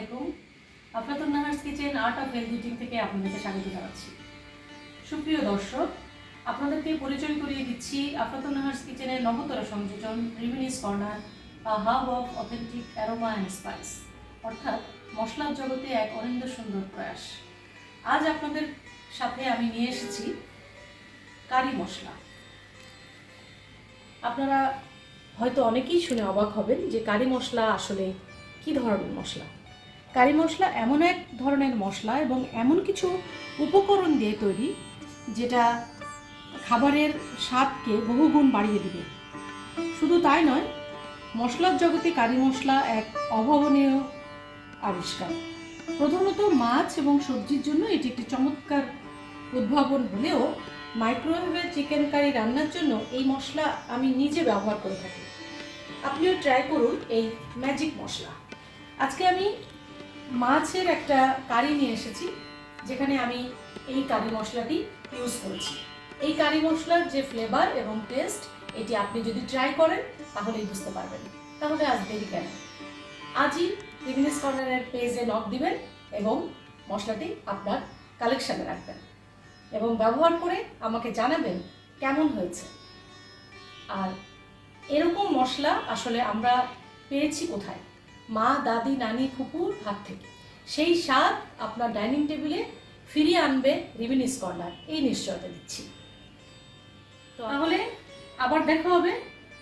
আলাইকুম। Aflatun Nahar's kitchen art of health eating থেকে আপনাদেরকে স্বাগত জানাচ্ছি। সুপ্রিয় দর্শক, আপনাদেরকে পরিচয় করিয়ে দিচ্ছি আফলাতুন নাহার্স কিচেনের নবতর সংযোজন reminisce corner hub of authentic aroma and spice, অর্থাৎ মশলার জগতে এক অনিন্দ সুন্দর প্রয়াস। আজ আপনাদের সাথে আমি নিয়ে এসেছি কারি মশলা। আপনারা হয়তো অনেকেই শুনে অবাক হবেন যে কারি মশলা আসলে কি ধরনের মশলা? কারি মশলা এমন এক ধরনের মশলা এবং এমন কিছু উপকরণ দিয়ে তৈরি যেটা খাবারের স্বাদকে বহুগুণ বাড়িয়ে দিবে। শুধু তাই নয়, মশলার জগতে কারি মশলা এক অভাবনীয় আবিষ্কার। প্রধানত মাছ এবং সবজির জন্য এটি একটি চমৎকার উদ্ভাবন হলেও মাইক্রোওয়েভে চিকেন কারি রান্নার জন্য এই মশলা আমি নিজে ব্যবহার করে থাকি। আপনিও ট্রাই করুন এই ম্যাজিক মশলা। আজকে আমি মাছের একটা কারি নিয়ে এসেছি, যেখানে আমি এই কারি মশলাটি ইউজ করেছি। এই কারি মশলার যে ফ্লেভার এবং টেস্ট এটি আপনি যদি ট্রাই করেন, তাহলেই বুঝতে পারবেন। তাহলে আজ দেরি কেন? আজই বিজনেস কর্নারের পেজে নক দিবেন এবং মশলাটি আপনার কালেকশানে রাখবেন। এবং ব্যবহার করে আমাকে জানাবেন কেমন হয়েছে। আর এরকম মশলা আসলে আমরা পেয়েছি কোথায়? মা, দাদি, নানি ফুপুর হাত থেকে। সেই স্বাদ আপনার ডাইনিং টেবিলে ফিরিয়ে আনবে রিভিনিস স্কর্নার এই নিশ্চয়তা দিচ্ছি। তাহলে আবার দেখা হবে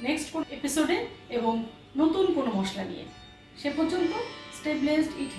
নেক্সট কোন এপিসোডে এবং নতুন কোনো মশলা নিয়ে। সে পর্যন্ত স্টেবলেসড ইট